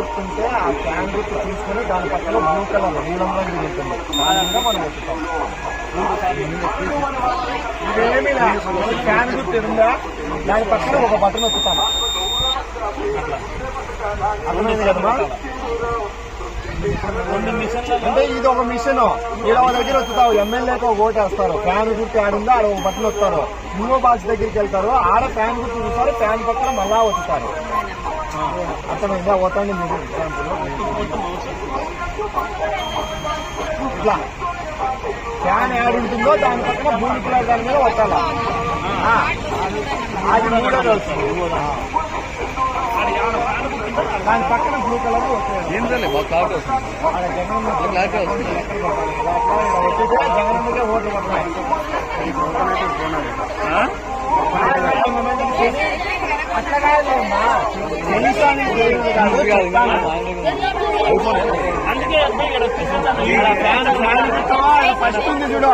గుర్తుంటే ఆ ఫ్యాన్ గుర్తు తీసుకుని దాని పక్కన బ్లూ కలర్ నీలం రంగు ఉంటుంది. దాని మీద మనం లే. ఒక ఫ్యాన్ గుర్తు ఉందా? దాని పక్కన ఒక బటన్ ఒత్తుతాం. అర్థమైంది అంటే ఇది ఒక మిషన్. ఈడ వాళ్ళ దగ్గర వస్తావు ఎమ్మెల్యేకి ఒక ఓటు వేస్తారు. ఫ్యాన్ గుర్తు ఆడుందో ఆడ ఒక బట్టలు వస్తారు ఇంకో బాక్స్ దగ్గరికి వెళ్తారు. ఆడ ఫ్యాన్ గుర్తు చూస్తారు. ఫ్యాన్ పక్కన మళ్ళా వస్తారు అర్థమైందా పోతాండి ఎగ్జాంపుల్ ఇట్లా. ఫ్యాన్ యాడ్ ఉంటుందో దాని పక్కన భూమి పిల్లల దాని మీద వస్తాల అది వస్తుంది దాని పక్కన బ్లూ కలర్ వస్తుంది. క్లారిటీ జగన్ జగన్కే ఓట్లు? అట్లా కాదు. ఫస్ట్ ఉంది చూడు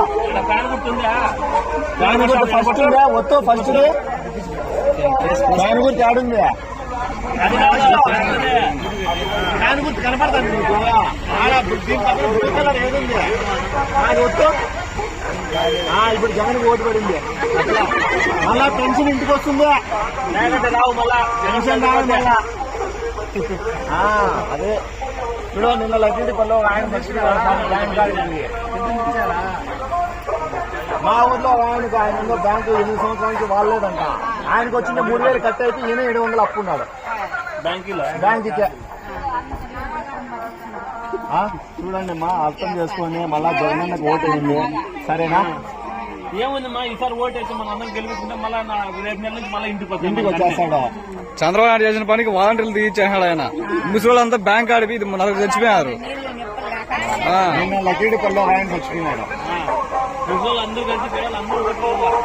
ఫ్యాన్ ఫస్ట్ ఉందా ఒత్తు ఫస్ట్ ఫ్యాన్ ఆడుంది అది ఫ్యాన్ నీకు ఆడ దీని పక్కన బ్లూ కలర్ ఏదుంది అది ఒత్తు ఇప్పుడు జగన్ ఓటు పడింది. మళ్ళా పెన్షన్ ఇంటికి వస్తుంది? లేకపోతే రావు మళ్ళా. పెన్షన్ రాదు మళ్ళా. అదే. చూడు నిన్న పల్లె ఒక ఆయన బ్యాంక్ మా ఊర్లో ఆయనకు ఆయన ఉందో బ్యాంకు ఎనిమిది సంవత్సరాల నుంచి ఆయనకు వచ్చింది మూడు వేలు కట్ అయితే ఈయన ఏడు వందలు అప్పు ఉన్నాడు. బ్యాంకులో? బ్యాంకుకి. ఆ, చూడండి అమ్మా అర్థం చేసుకొని మళ్ళా జగనన్నకు ఓటు వేయండి. సరేనా? ఏముందమ్మా? ఈసారి ఓటు వేసి మన అందరం గెలుపుకుంటే మళ్ళా నా రేపు నెల నుంచి మళ్ళీ ఇంటికి వస్తాం ఇంటికి వచ్చేస్తాడు? చంద్రబాబు నాయుడు చేసిన పనికి వాలంటీర్లు తీయించేసాడు ఆయన. ముసలోళ్ళంతా బ్యాంక్ ఆడిపి ఇది నలుగురు చచ్చిపోయారు. ఆ. నిన్న లకీడి పల్లె ఒక ఆయన చచ్చిపోయినాడు అందరూ కలిసి పిల్లలు అందరూ వేయాలి.